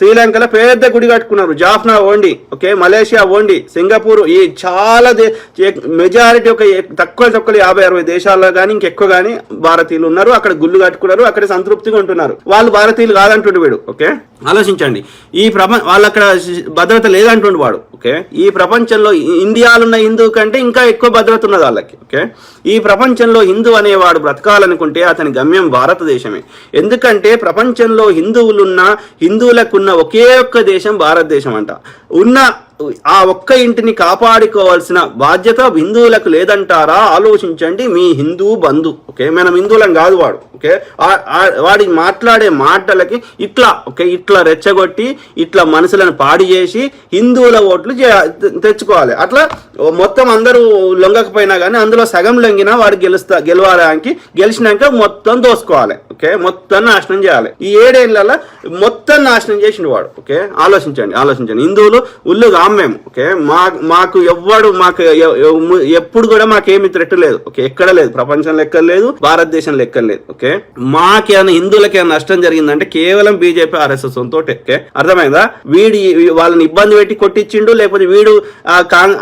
శ్రీలంకలో పెద్ద గుడి కట్టుకున్నారు. జాఫ్నా ఓండి ఓకే? మలేషియా ఓండి సింగపూర్ ఈ చాలా మెజారిటీ ఒక తక్కువ తక్కువ యాభై అరవై దేశాల్లో కానీ ఇంకెక్కువ కానీ భారతీయులు ఉన్నారు. అక్కడ గుళ్ళు కట్టుకున్నారు. అక్కడ సంతృప్తిగా ఉంటున్నారు. వాళ్ళు భారతీయులు కాదంటుండే వీడు ఓకే? ఆలోచించండి. ఈ ప్రపంచ వాళ్ళు అక్కడ భద్రత లేదంటుండు వాడు. ఓకే? ఈ ప్రపంచంలో ఇండియాలో ఉన్న హిందూ కంటే ఇంకా ఎక్కువ భద్రత ఉన్నది వాళ్ళకి ఓకే? ఈ ప్రపంచంలో హిందూ అనేవాడు బ్రతకాలనుకుంటే అతని గమ్యం భారతదేశమే. ఎందుకంటే ప్రపంచంలో హిందువులున్న హిందువులకున్న ఒకే ఒక్క దేశం భారతదేశం అంట. ఉన్న ఆ ఒక్క ఇంటిని కాపాడుకోవాల్సిన బాధ్యత హిందువులకు లేదంటారా? ఆలోచించండి మీ హిందూ బంధు. ఓకే? మనం హిందువులం కాదు వాడు. ఓకే? వాడి మాట్లాడే మాటలకి ఇట్లా ఓకే? ఇట్లా రెచ్చగొట్టి ఇట్లా మనసులను పాడి చేసి హిందువుల ఓట్లు చే- తెచ్చుకోవాలి. అట్లా మొత్తం అందరూ లొంగకపోయినా కానీ అందులో సగం లొంగినా వాడు గెలుస్తా గెలవడానికి గెలిచినాక మొత్తం దోసుకోవాలి. ఓకే? మొత్తం నాశనం చేయాలి. ఈ ఏడేళ్ళ మొత్తం నాశనం చేసిండు వాడు ఓకే? ఆలోచించండి ఆలోచించండి. హిందువులు ఉల్లు కామ్మేము ఓకే? మా మాకు ఎవ్వడు మాకు ఎప్పుడు కూడా మాకేమి త్రెట్ లేదు ఓకే? ఎక్కడ లేదు ప్రపంచంలో ఎక్కడ లేదు భారతదేశంలో ఎక్కడ లేదు ఓకే? మాకేమైనా హిందువులకి ఏమైనా నష్టం జరిగిందంటే కేవలం బీజేపీ ఆర్ఎస్ఎస్ తోటే ఓకే? అర్థమైందా? వీడి వాళ్ళని ఇబ్బంది పెట్టి కొట్టించిండు లేకపోతే వీడు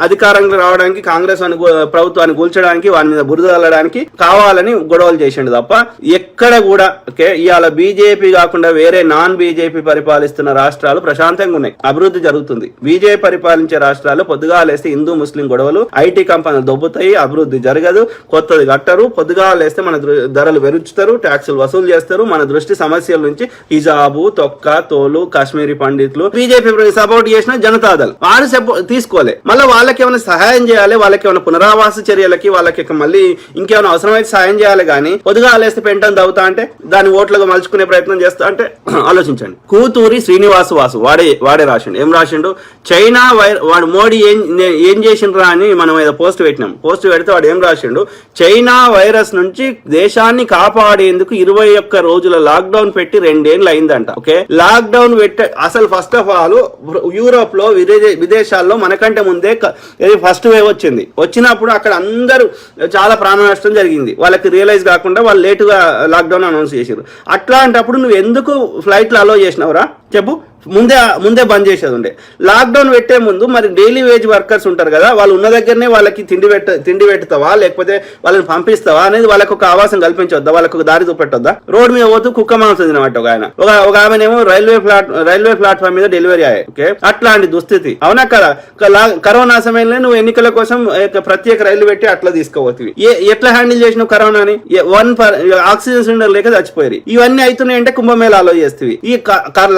అధికారంలో రావడానికి కాంగ్రెస్ అని ప్రభుత్వాన్ని కూల్చడానికి వాని మీద బురద కావాలని గొడవలు చేసిండు తప్ప ఎక్కడ కూడా ఇవాళ బీజేపీ కాకుండా వేరే నాన్ బీజేపీ పరిపాలిస్తున్న రాష్ట్రాలు ప్రశాంతంగా ఉన్నాయి. అభివృద్ధి జరుగుతుంది. బీజేపీ పరిపాలించే రాష్ట్రాలు పొద్దుగా లేస్తే హిందూ ముస్లిం గొడవలు ఐటీ కంపెనీలు దొబ్బుతాయి అభివృద్ధి జరగదు కొత్తది కట్టరు పొద్దుగా లేస్తే మన ధరలు పెంచుతారు ట్యాక్సులు వసూలు చేస్తారు మన దృష్టి సమస్యల నుంచి హిజాబు తొక్క తోలు కాశ్మీరీ పండితులు బీజేపీ సపోర్ట్ చేసిన జనతాదల్ వారు సపో- తీసుకోలే మళ్ళీ వాళ్ళకి ఏమైనా సహాయం చేయాలి వాళ్ళకి ఏమైనా పునరావాస చర్యలకి వాళ్ళకి మళ్ళీ ఇంకేమైనా అవసరమైతే సహాయం చేయాలి కానీ పొద్దుగా లేస్తే పెంటని దవ్వుతా అంటే దాన్ని ఓట్లుగా మలుచుకునే ప్రయత్నం చేస్తా అంటే ఆలోచించండి. కూతూరి శ్రీనివాస వాసు వాడే వాడే రాసిండు. ఏం రాసిండు? చైనా వాడు మోడీ ఏం ఏం చేసిండ్రా అని మనం ఏదో పోస్ట్ పెట్టినాం. పోస్ట్ పెడితే వాడు ఏం రాసిండు? చైనా వైరస్ నుంచి దేశాన్ని కాపాడేందుకు ఇరవై ఒక్క రోజుల లాక్డౌన్ పెట్టి రెండేళ్ళు అయిందంట. ఓకే? లాక్డౌన్ పెట్టే అసలు ఫస్ట్ ఆఫ్ ఆల్ యూరోప్లో విదే- విదేశాల్లో మనకంటే ముందే ఫస్ట్ వేవ్ వచ్చింది. వచ్చినప్పుడు అక్కడ అందరూ చాలా ప్రాణ నష్టం జరిగింది. వాళ్ళకి రియలైజ్ కాకుండా వాళ్ళు లేటుగా లాక్డౌన్ అనౌన్స్ చేసారు అట్లాంటప్పుడు నువ్వు ఎందుకు ఫ్లైట్లు అలో చేసినావురా? చెప్పు. ముందే ముందే బంద్ చేసేది ఉండే. లాక్డౌన్ పెట్టే ముందు మరి డైలీ వేజ్ వర్కర్స్ ఉంటారు కదా వాళ్ళు ఉన్న దగ్గరనే వాళ్ళకి తిండి పెట్ట తిండి పెడతావా? లేకపోతే వాళ్ళని పంపిస్తావా? అనేది వాళ్ళకి ఒక ఆవాసం కల్పించొద్దా? వాళ్ళకు ఒక దారి చూపెట్టొద్దా? రోడ్ మీద పోతూ కుక్క మాంసం తినమాట ఒక ఆయన. ఒక ఒక ఆమెనేమో రైల్వే ప్లాట్ రైల్వే ప్లాట్ఫామ్ మీద డెలివరీ అయ్యాయి ఓకే? అట్లాంటి దుస్థితి. అవునా కదా? కరోనా సమయంలో నువ్వు ఎన్నికల కోసం ప్రత్యేక రైలు పెట్టి అట్లా తీసుకోవచ్చు ఎట్లా హ్యాండిల్ చేసినావు కరోనాని? వన్ ఆక్సిజన్ సిలిండర్ లేక చచ్చిపోయారు ఇవన్నీ అవుతున్నాయంటే కుంభమేళాలో చేస్తుంది ఈ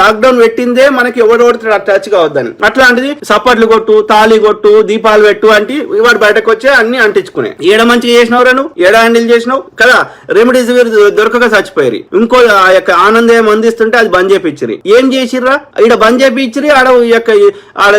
లాక్డౌన్ పెట్టింది మనకి ఎవడోడి టచ్ కావద్దని. అట్లాంటిది సప్పట్లు కొట్టు తాళి కొట్టు దీపాలు పెట్టు అంటే వాడు బయటకు వచ్చి అన్ని అంటించుకునే. ఏడ మంచిగా చేసినావు నువ్వు? ఏడ హ్యాండిల్ చేసినావు? కదా రెమెడీస్ దొరకక చచ్చిపోయారు. ఇంకో ఆ యొక్క ఆనందం అందిస్తుంటే అది బంద్ చేపించిరి ఏం చేసిర్రా? ఈడ బంద్ చేపించిరి ఆడ యొక్క ఆడ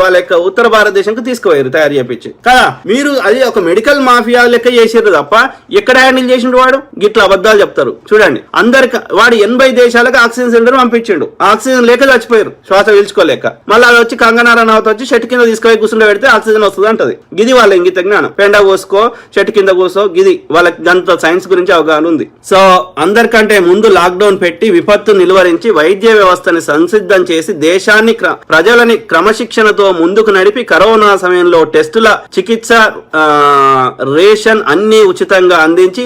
వాళ్ళ యొక్క ఉత్తర భారతదేశంకి తీసుకుపోయారు తయారు చేపించి కదా మీరు అది ఒక మెడికల్ మాఫియా లెక్క చేసిర్రు తప్ప ఎక్కడ హ్యాండిల్ చేసిండు వాడు? గిట్ల అబద్ధాలు చెప్తారు. చూడండి అందరికి వాడు ఎనభై దేశాలకు ఆక్సిజన్ సిలిండర్ పంపించిండు. ఆక్సిజన్ లేక చచ్చిపోయారు. శ్వాస పీల్చుకోలేక. మళ్ళీ అది వచ్చి కంగనా రనౌత్ వచ్చి చెట్టు కింద తీసుకొని కూర్చుంటే పెడితే ఆక్సిజన్ వస్తుంది అంటది. గిది వాళ్ళ ఇంగిత జ్ఞానం. పెండ కోసుకో చెట్టు కింద కూర్చో గిది వాళ్ళకి దాంతో సైన్స్ గురించి అవగాహన ఉంది. సో అందరికంటే ముందు లాక్డౌన్ పెట్టి విపత్తు నిలువరించి వైద్య వ్యవస్థని సంసిద్ధం చేసి దేశాన్ని ప్రజలని క్రమశిక్షణతో ముందుకు నడిపి కరోనా సమయంలో టెస్టుల చికిత్స రేషన్ అన్ని ఉచితంగా అందించి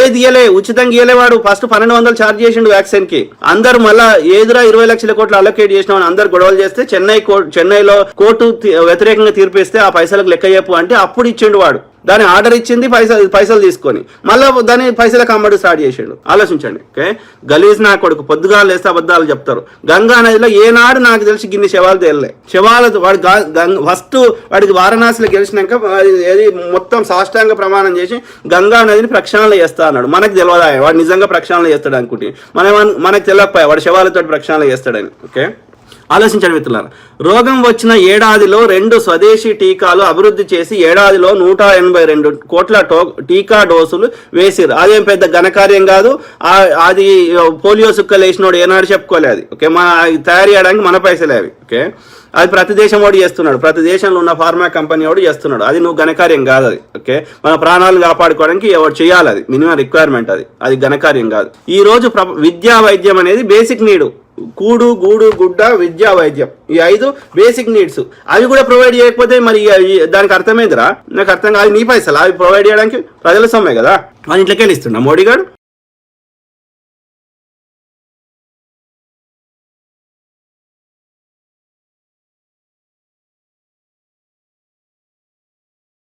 ఏది ఇయలే ఉచితంగా ఇయలేవాడు ఫస్ట్ పన్నెండు వందలు ఛార్జ్ చేసిండు వ్యాక్సిన్కి అందరు మళ్ళా ఏదిరా ఇరవై లక్షల కోట్లు అలొకేట్ చేసినామని అందరు గొడవలు చేస్తే చెన్నై కోర్టు చెన్నైలో కోర్టు వ్యతిరేకంగా తీర్పిస్తే ఆ పైసలకు లెక్క చెప్పు అంటే అప్పుడు ఇచ్చిండు వాడు. దాని ఆర్డర్ ఇచ్చింది పైసలు పైసలు తీసుకొని. మళ్ళీ దాని పైసలకు అమ్మడు స్టార్ట్ చేసిండు. ఆలోచించండి ఓకే? గలీజ్ నా కొడుకు పొద్దుగా లేస్తే అబద్ధాలు చెప్తారు. గంగా నదిలో ఏనాడు నాకు తెలిసి గిన్ని శవాలు తేలలే. శవాలు వాడు ఫస్ట్ వాడికి వారణాసిలో గెలిచినాక ఏది మొత్తం సాష్టాంగ ప్రమాణం చేసి గంగా నదిని ప్రక్షాళన చేస్తా అన్నాడు. మనకు తెలియదా? వాడు నిజంగా ప్రక్షాళన చేస్తాడు అనుకుంటే. మన మనకు తెలియకపోయా? వాడు శవాలతో ప్రక్షాళన చేస్తాడని ఓకే? ఆలోచించండి మిత్రులారా. రోగం వచ్చిన ఏడాదిలో రెండు స్వదేశీ టీకాలు అభివృద్ధి చేసి ఏడాదిలో నూట ఎనభై రెండు కోట్ల టో టీకా డోసులు వేసిరు అదేం పెద్ద ఘనకార్యం కాదు. అది పోలియో సుక్కలు వేసినోడు ఏనాడు చెప్పుకోలేదు అది. ఓకే మన అది తయారు చేయడానికి మన పైసలే అవి. ఓకే అది ప్రతి దేశం వాడు చేస్తున్నాడు. ప్రతి దేశంలో ఉన్న ఫార్మా కంపెనీ వాడు చేస్తున్నాడు. అది నువ్వు ఘనకార్యం కాదు అది. ఓకే మన ప్రాణాలను కాపాడుకోవడానికి ఎవరు చేయాలి అది. మినిమం రిక్వైర్మెంట్ అది. అది ఘనకార్యం కాదు. ఈ రోజు ప్ర- విద్యా వైద్యం అనేది బేసిక్ నీడు. కూడు గూడు గుడ్డ విద్య వైద్యం. ఈ ఐదు బేసిక్ నీడ్స్ అవి కూడా ప్రొవైడ్ చేయకపోతే మరి ఇక దానికి అర్థమైందిరా? నాకు అర్థం కాదు. నీ పైసలు? అవి ప్రొవైడ్ చేయడానికి ప్రజల సొమ్మే కదా? మన ఇంట్లోకి వెళ్ళి ఇస్తున్నా మోడీ గారు.